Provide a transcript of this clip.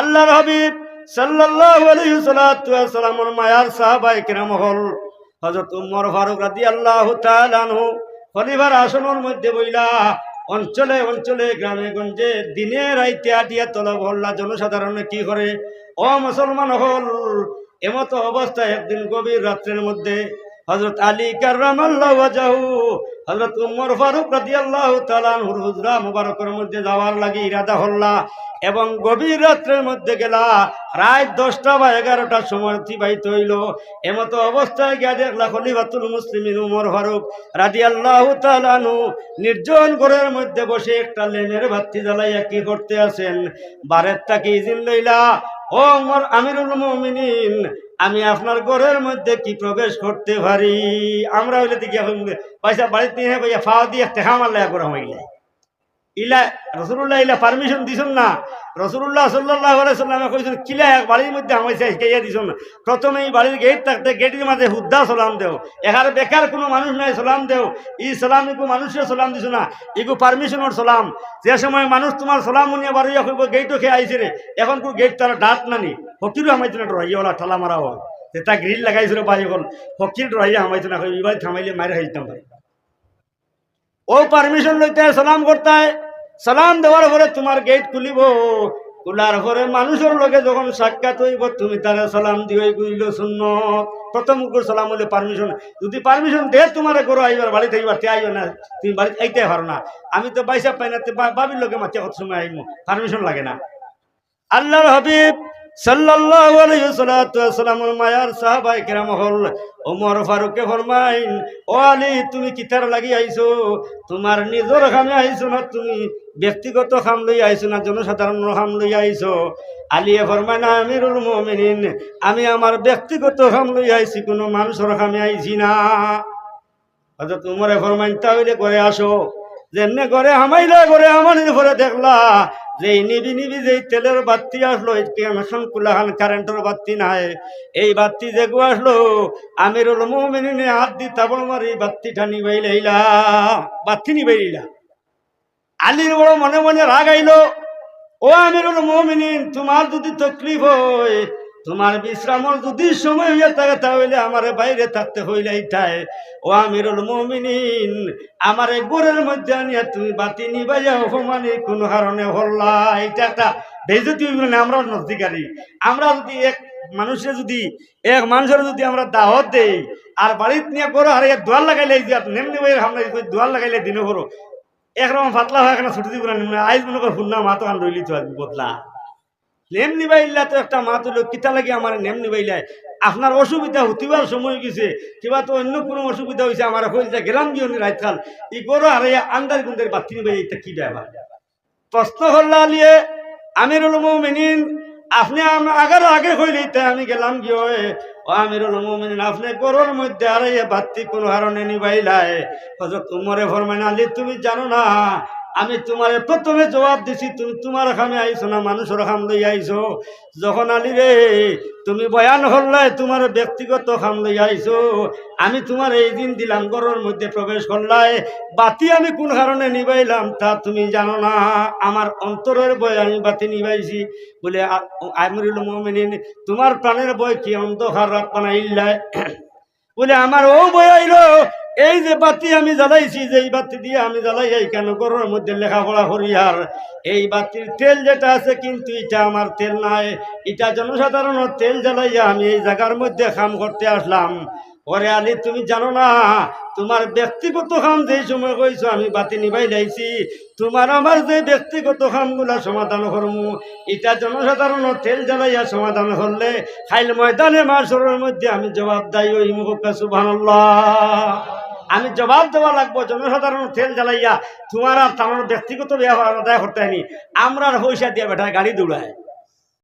আল্লাহর হাবিব সাল্লাল্লাহু আলাইহি সাল্লাতু সাল্লামর মায়ার সাহাবায়ে কিরাম হল। হযরত উমর ফারুক রাদিয়াল্লাহু তাআলা আনহু খলিফার আসনের মধ্যে বইলা, অঞ্চলে অঞ্চলে গ্রামে গঞ্জে দিনে রাইতে আটিয়া তলব হল্লা জনসাধারণে কি করে? ও মুসলমান হল, এমতো অবস্থায় একদিন গভীর রাত্রের মধ্যে হজরত আলী কার্রামাল্লাহ ওয়াজাহু হজরত উমর ফারুক রাদিয়াল্লাহু তাআলা আনহুর হুজরা মুবারকের মধ্যে যাওয়ার লাগি ইরাদা হল্লা এবং গভীর রাত্রের মধ্যে গেলা, রাত দশটা বা এগারোটার সময় অতিবাহিত হইল। এমতো অবস্থায় গিয়া দেখলা খলিফাতুল মুসলিমিন উমর ফারুক রাদি আল্লাহ তালানু নির্জন ঘরের মধ্যে বসে একটা লেনের বাতি জ্বালাইয়া কি করতে আছেন? বারের তাকে ইজিন লইলা ও উমর আমিরুল মুমিনিন আমি আপনার ঘরের মধ্যে কি প্রবেশ করতে পারি? আমরা হইলে দিকে পয়সা বাড়িতে নিয়ে কইয়া ফাওয়া দিয়ে টেকা মারলে করে হইলে। ইলা রসুল্লাহ ইলা পারমিশন দিছুন না? রসুল্লাহ সাল্লাহ সাল্লামে কইছেন, কিলা এক বাড়ির মধ্যে আমাইছে শিখাইয়া দিছুন প্রথমে এই বাড়ির গেট থাকতে, গেটের মাঝে হুদ্দা সালাম দেও। এখানে বেকার কোনো মানুষ নাই, সালাম দেও। ই সালাম ইকু মানুষের সালাম দিছ না। ইকু পারমিশনের সালাম। যে সময় মানুষ তোমার সালাম উনিয়া কইব, গেটও খেয়ে আইছে রে। এখন কোন গেট তারা ডাট নানি। হকিরও আমাইছে না রহিয়াওয়ালা ঠালা মারা হয় যেটা গ্রিল লাগাইছিল বাড়ি হল হকির রহিয়া আমাইছে না এবার থামাইলে মারে খাইতাম পারি ও পারমিশন লইতে সালাম করতে সালাম দেওয়ার পরে তোমার গেট খুলিব। খোলার পরে মানুষের লগে যখন সাক্ষাৎ হইব, তুমি তারা সালাম দিও গুইল শূন্য প্রথম সালাম হলে পারমিশন যদি পারমিশন দে তোমার করো আইবার বাড়িতে আইবার তে আইও না, তুমি বাড়িতে আইতে পারো না। আমি তো পয়সা পাই না বাবির লোকে মাঝে কত সময় আইব পারমিশন লাগে না। আল্লাহর হাবিব হল তুমি লাগি তোমার না তুমি? ব্যক্তিগত খাম লই আইছো না জনসাধারণের খাম লই আইছো? আলিয়ে ফরমাইন, আমিরুল মুমিনিন, আমি আমার ব্যক্তিগত খাম লই আইছি, কোনো মানুষের খামে আইছি না। উমরে ফরমাইন, তাহলে করে আসো। যেমনে করে হামাইলা করে আমানের পরে দেখলা। যে নিবি নিবি যে তেলের বাতি আসলো এখন কুলাহান কারেন্টের বাতি নাই। এই বাতি যে গো আসলো, আমিরুল মোমিনে হাত দি তাব মারি বাতিটা নিবাইলাইলা বাতি নিবাইলা আলির বড় মনে মনে রাগ আইলো ও আমিরুল মোমিনিন, তোমার যদি তকলিফ হয় তোমার বিশ্রামর যদি সময় হইয়া থাকে, তাহলে আমার বাইরে থাকতে হইলে এইটাই। ও আমিরুল মোমিনিন, আমার গোরের মধ্যে আনিয়া তুমি বাতি নিবাইয়া অপমানে কোনো কারণে হল্লা। এটা একটা বেজতি হইব না আমরা নজদিকারী আমরা যদি এক মানুষের যদি, এক মানুষের যদি আমরা দাওয়াত দেই, আর বাড়িতে নিয়ে করো আর এক দোয়ার লাগাইলে, এই যে নেম নেবে আমরা দোয়ার লাগাইলে দিনে করো একরকম পাতলা হয় এখানে ছুটি দিব না আইজ মনে করে ফুন্না মাতো কান রইলি তো বদলা। নেম নিবাইলা তো একটা মা তুলো কিতা লাগে আমার নেম নিবাইলাই আপনার অসুবিধা হতিবার সময় গেছে, কিবা তো অন্য কোনো অসুবিধা হয়েছে আমার হয়েছে গেলাম গিয়ে রাতকাল ই গরো আর এই আন্দার গুন্দের বাতি নিবাই এটা কি ব্যাপার? প্রশ্ন করলা লিয়ে আমিরুল মুমিনিন, আপনি আগার আগে হইলেই তাই আমি গেলাম গিয়ে ও আমিরুল মুমিনিন, আপনি গরুর মধ্যে এই বাতি কোনো হারণে নিবাইলাই হজরত উমরে ফরমান আলী তুমি জানো না আমি তোমার প্রথমে জবাব দিছি, তুমি তোমার খামে আইছো না, মানুষের খাম লই আইছো। যখন আলি রে, তুমি বয়ান হল্লাই তোমার ব্যক্তিগত খাম লই আইছো। আমি তোমার এই দিন দিলাম, ঘরের মধ্যে প্রবেশ করলাই বাতি আমি কোন কারণে নিবাইলাম তা তুমি জানো না। আমার অন্তরের বই আমি বাতি নিবাইছি। বলে আমিরুল মোমিনিন, তোমার প্রাণের বই কি অন্ধকার রাত বানাইল্লাই বলে, আমার ও বই আইলো এই যে বাতি আমি জ্বালাইছি যে এই বাতি দিয়ে আমি জ্বালাই, এই কেন ঘরের মধ্যে লেখাপড়া করি আর? এই বাতির তেল যেটা আছে কিন্তু এটা আমার তেল নাই। এটা জনসাধারণের তেল জ্বালাইয়া আমি এই জায়গার মধ্যে কাম করতে আসলাম। ওরে আলী, তুমি জানো না, তোমার ব্যক্তিগত কাম যেই সময় কইছো, আমি বাতি নিবাই লাইছি। তোমার আমার যে ব্যক্তিগত কামগুলা সমাধান করমু, এটা জনসাধারণের তেল জ্বালাইয়া সমাধান করলে খাইল ময়দানে মাসরের মধ্যে আমি জবাব দায়ী ওই মুখ সুবহানাল্লাহ। আমি জবাব দেওয়া লাগবো, জনসাধারণ তেল জ্বালাইয়া, তোমার আর ব্যক্তিগত ব্যবহার আদায় করতে হয়নি। আমরা পয়সা দিয়ে বেটায় গাড়ি দৌড়ায়।